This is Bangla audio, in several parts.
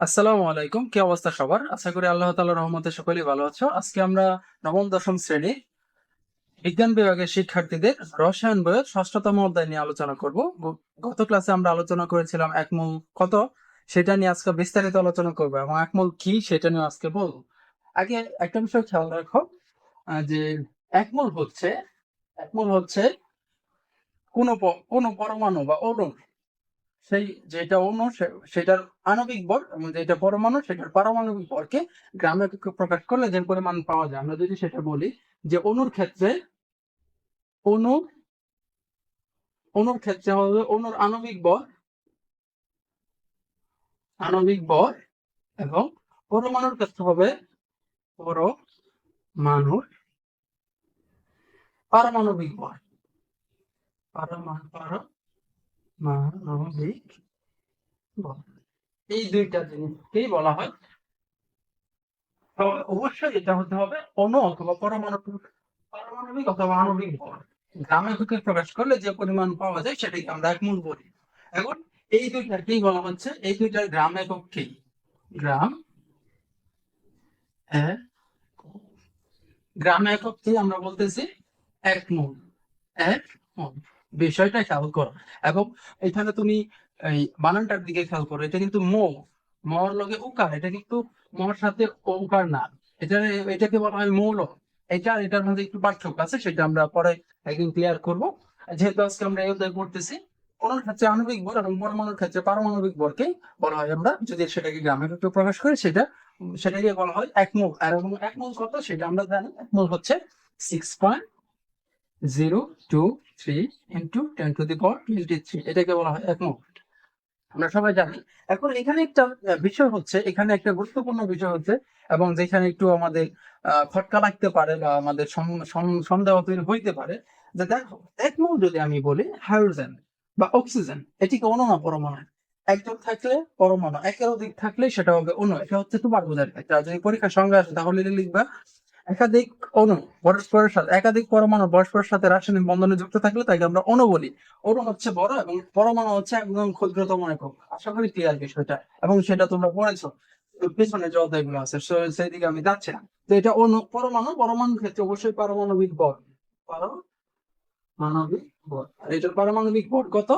আসসালামু আলাইকুম। কি অবস্থা সবার? আশা করি আল্লাহ তাআলার রহমতে সকলেই ভালো আছো। আজকে আমরা নবম, দশম শ্রেণি বিজ্ঞান বিভাগের শিক্ষার্থীদের রসায়ন বইয়ের ষষ্ঠতম অধ্যায় নিয়ে আলোচনা করব। গত ক্লাসে আমরা আলোচনা করেছিলাম একমূল কত? সেটা নিয়ে আজকে বিস্তারিত আলোচনা করব এবং একমূল কি সেটা নিয়ে আজকে বলব। আগে একটা বিষয় খেয়াল রাখো যে একমূল হচ্ছে একমূল হচ্ছে কোনো কোন পরমাণু বা অণু সেই যেটা সে- সেটার আণবিক এবং যেটা পরমাণু, সেটার পারমাণবিক ভরকে গ্রামে প্রকাশ করলে যে পরিমাণ পাওয়া যায়। আমরা যদি সেটা বলি যে অণুর ক্ষেত্রে অণু অণুর ক্ষেত্রে হবে অণুর আণবিক ভর আণবিক ভর এবং পরমাণুর ক্ষেত্রে হবে পরমাণুর পারমাণবিক ভর পারমাণু পারমাণবিক ভর এই দুইটা জিনিসকেই বলা হয়। অবশ্যই এটা হতে হবে অণু অথবা পরমাণু পারমাণবিক অথবা আণবিক ভর গ্রামে থেকে প্রকাশ করলে যে পরিমাণ পাওয়া যায় সেটাকে আমরা একমূল বলি। এখন এই দুইটাকেই বলা হচ্ছে, এই দুইটার গ্রাম একক কি? গ্রাম গ্রাম একক কি আমরা বলতেছি? এক মূল। এক মূল। বিষয়টা খেয়াল করো এবং এখানে তুমি এই বানানটার দিকে খেয়াল করো, এটা কিন্তু মো। মর লগে উকার, এটা কিন্তু মর সাথে ওকার না। এটা, এটাকে বলা হয় মৌল এটা এটার মধ্যে একটু পার্থক্য আছে, সেটা আমরা পরে একদিন ক্লিয়ার করব। যেহেতু আজকে আমরা এই অধ্যায় করতেছি অনুর ক্ষেত্রে আণবিক ভর এবং পরমাণুর ক্ষেত্রে পারমাণবিক ভরকে বলা হয় আমরা। যদি সেটাকে গ্রামের একটু প্রকাশ করি, সেটা, সেটাকে বলা হয় একমূল আর এবং একমূল কত? সেটা আমরা জানি। একমূল হচ্ছে six point zero two three into ten to the power twenty three এটাকে বলা হয় একমূল আমরা সবাই জানি। এখন এখানে একটা বিষয় হচ্ছে, এখানে একটা গুরুত্বপূর্ণ বিষয় হচ্ছে, এবং যেখানে একটু আমাদের খটকা লাগতে পারে বা আমাদের সন্দেহ তৈরি হইতে পারে, যে দেখো একমূল যদি আমি বলি হাইড্রোজেন বা অক্সিজেন এটিকে অণু না পরমাণু। একজন থাকলে পরমাণু, একের অধিক থাকলে সেটা হবে অন্য এটা হচ্ছে তোমার বোঝার ক্ষেত্রে যদি পরীক্ষার সংজ্ঞা আসে, তাহলে লিখবা একাধিক অণু পরস্পরের সাথে, একাধিক পরমাণু পরস্পরের সাথে রাসায়নিক বন্ধনে যুক্ত থাকলে তাকে আমরা অণু বলি। অণু হচ্ছে বড় এবং পরমাণু হচ্ছে একদম ক্ষুদ্রতম একক। আশা করি ক্লিয়ার বিষয়টা, এবং সেটা তোমরা পড়েছো। পেছনে যে অধ্যায়গুলো আছে সেদিকে আমি যাচ্ছি না। তো এটা অণু, পরমাণু, পরমাণুর ক্ষেত্রে অবশ্যই পারমাণবিক বল। পারমাণবিক বল। আর এটার পারমাণবিক ভর কত?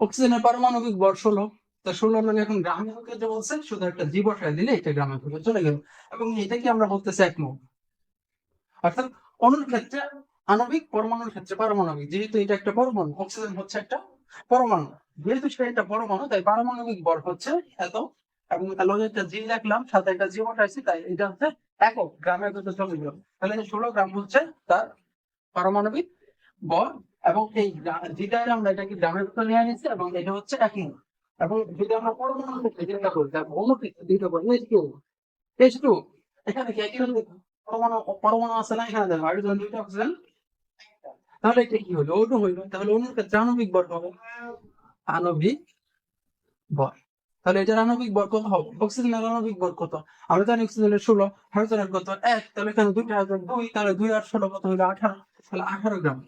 অক্সিজেনের পারমাণবিক ভর ষোলো। ষোলো মানে এখন গ্রামে ক্ষেত্রে বলছে শুধু একটা দিলে এটা গ্রামের ক্ষেত্রে চলে গেল। এবং আমরা বলতেছি একমত। অর্থাৎ ক্ষেত্রে আণবিক, পরমাণুর ক্ষেত্রে পারমাণবিক। যেহেতু এটা একটা পরমাণু, অক্সিজেন হচ্ছে একটা পরমাণু। যেহেতু সেটা পরমাণু, তাই পারমাণবিক ভর হচ্ছে এত। এবং লগে একটা জি রাখলাম সাথে একটা জি বসাইছি তাই এটা হচ্ছে একক গ্রামের ক্ষেত্রে চলে গেল। তাহলে ষোলো গ্রাম হচ্ছে তার পারমাণবিক ভর এবং এই যেটা আমরা এটাকে গ্রামের ভিতরে নিয়ে নিচ্ছি এবং এটা হচ্ছে একমূল এবং যদি আমরা পরমাণু করি, তার দুইটা করি এখানে কি পরমাণু পরমাণু আছে না এখানে? দেখো হাইড্রোজেন দুইটা অক্সিজেন তাহলে এটা কি হলো? হইল। তাহলে অণুর ক্ষেত্রে আণবিক হবে। আণবিক ভর তাহলে এটার আণবিক ভর কত হবে? অক্সিজেনের আণবিক ভর কত? আমরা জানি অক্সিজেনের ষোলো হাইড্রোজেনের কত? এক। তাহলে এখানে দুইটা হাইড্রোজেন দুই। তাহলে দুই আর ষোলো কত হইল আঠারো। তাহলে আঠারো গ্রাম।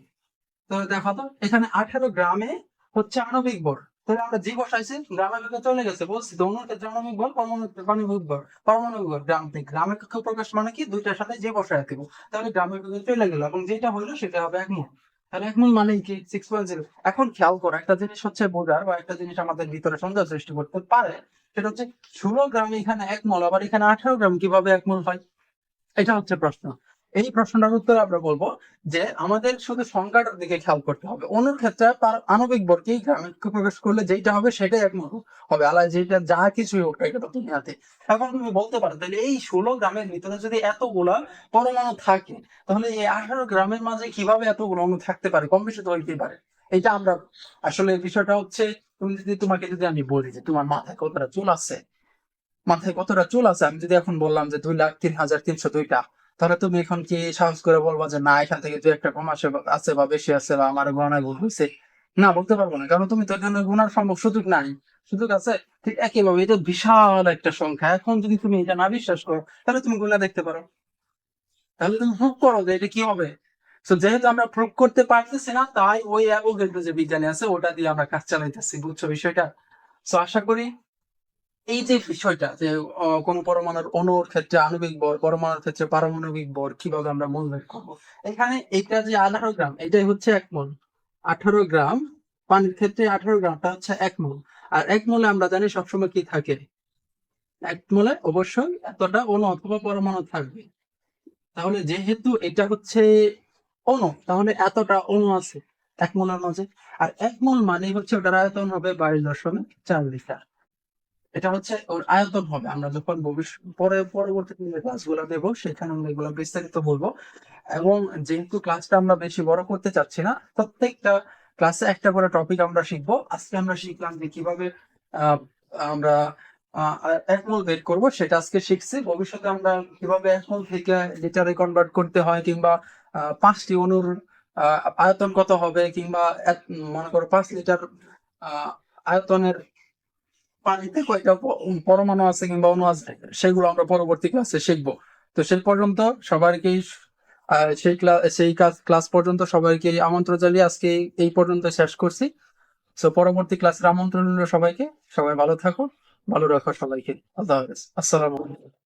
তাহলে দেখো তো, এখানে আঠারো গ্রামে হচ্ছে আণবিক ভর তাহলে আমরা যে বসাইছি গ্রামের দিকে চলে গেছে। বলছি তো ভর পারমাণবিক ভর গ্রাম গ্রামের কক্ষ প্রকাশ মানে কি? দুইটার সাথে যে বসায় তাহলে গ্রামের দিকে চলে গেল। এবং যেটা হইল সেটা হবে একমূল তাহলে একমূল মানে কি? সিক্স পয়েন্ট জিরো এখন খেয়াল করো, একটা জিনিস হচ্ছে বোঝার বা একটা জিনিস আমাদের ভিতরে সন্দেহ সৃষ্টি করতে পারে। সেটা হচ্ছে, ষোলো গ্রাম এখানে একমূল আবার এখানে আঠারো গ্রাম কীভাবে একমূল হয়? এটা হচ্ছে প্রশ্ন। এই প্রশ্নটার উত্তর আমরা বলব যে আমাদের শুধু সংখ্যাটার দিকে খেয়াল করতে হবে। অনুর ক্ষেত্রে তার আণবিক বর্গে গ্রামে প্রকাশ করলে যেটা হবে সেটাই একমত হবে। আলাদা যেটা যা কিছুই হোক এটা তো দুনিয়াতে। এখন তুমি বলতে পারো, তাহলে এই ষোলো গ্রামের ভিতরে যদি এতগুলা পরমাণু থাকে, তাহলে এই আঠারো গ্রামের মাঝে কীভাবে এতগুলো অণু থাকতে পারে? কম বেশি তো হইতেই পারে। এটা আমরা আসলে বিষয়টা হচ্ছে, তুমি যদি তোমাকে যদি আমি বলি যে তোমার মাথায় কতটা চুল আছে, মাথায় কতটা চুল আছে, আমি যদি এখন বললাম যে দুই লাখ তিন হাজার, তিনশো দুইটা তাহলে তুমি এখন কি সাহস করে বলবা যে, না, এখান থেকে দুই একটা কম আসে আছে বা বেশি আছে বা আমার গণনায় ভুল হয়েছে না, বলতে পারব না। কারণ তুমি তো এখানে গোনার সম্ভব সুযোগ নাই। সুযোগ আছে? ঠিক একইভাবে এটা বিশাল একটা সংখ্যা। এখন যদি তুমি এটা না বিশ্বাস করো, তাহলে তুমি গোনা দেখতে পারো। তাহলে তুমি প্রুভ করো যে এটা কি হবে। তো যেহেতু আমরা প্রুভ করতে পারতেছি না, তাই ওই অ্যাভোগেড্রো যে বিজ্ঞানী আছে, ওটা দিয়ে আমরা কাজ চালাইতেছি। বুঝছ বিষয়টা? তো আশা করি এই যে বিষয়টা যে কোন পরমাণুর অণুর ক্ষেত্রে আণবিক ভর পরমাণুর ক্ষেত্রে পারমাণবিক ভর কীভাবে আমরা মূল বের করব? এখানে এটা যে আঠারো গ্রাম, এটাই হচ্ছে এক মোল। আঠারো গ্রাম পানির ক্ষেত্রে আঠারো গ্রামটা হচ্ছে এক মোল। আর এক মোলে আমরা জানি সবসময় কি থাকে? এক মোলে অবশ্যই এতটা অণু অথবা পরমাণু থাকবে। তাহলে যেহেতু এটা হচ্ছে অণু, তাহলে এতটা অণু আছে এক মোলের মাঝে। আর এক মোল মানে হচ্ছে ওটার আয়তন হবে বাইশ দশমিক চার লিটার। এটা হচ্ছে ওর আয়তন হবে। আমরা যখন ভবিষ্যৎ, পরে, পরবর্তী ক্লাসগুলো দেবো সেখানে আমরা এগুলো বিস্তারিত বলব। এবং যেহেতু ক্লাসটা আমরা বেশি বড় করতে চাচ্ছি না, প্রত্যেকটা ক্লাসে একটা করে টপিক আমরা শিখব। আজকে আমরা শিখলাম যে কীভাবে আমরা একমল বের করব, সেটা আজকে শিখছি। ভবিষ্যতে আমরা কীভাবে একমল থেকে লিটারে কনভার্ট করতে হয়, কিংবা পাঁচটি অনুর আয়তন কত হবে, কিংবা মনে করো পাঁচ লিটার আয়তনের পানিতে কয়টা পরমাণু আছে কিংবা অণু আছে, সেগুলো আমরা পরবর্তী ক্লাসে শিখব। তো সেই পর্যন্ত সবারকেই সেই ক্লাস সেই কাজ ক্লাস পর্যন্ত সবাইকে আমন্ত্রণ জানিয়ে আজকে এই- পর্যন্ত শেষ করছি। তো পরবর্তী ক্লাসের আমন্ত্রণ সবাইকে। সবাই ভালো থাকো, ভালো রাখো সবাইকে। আল্লাহ হাফেজ। আসসালামু আলাইকুম।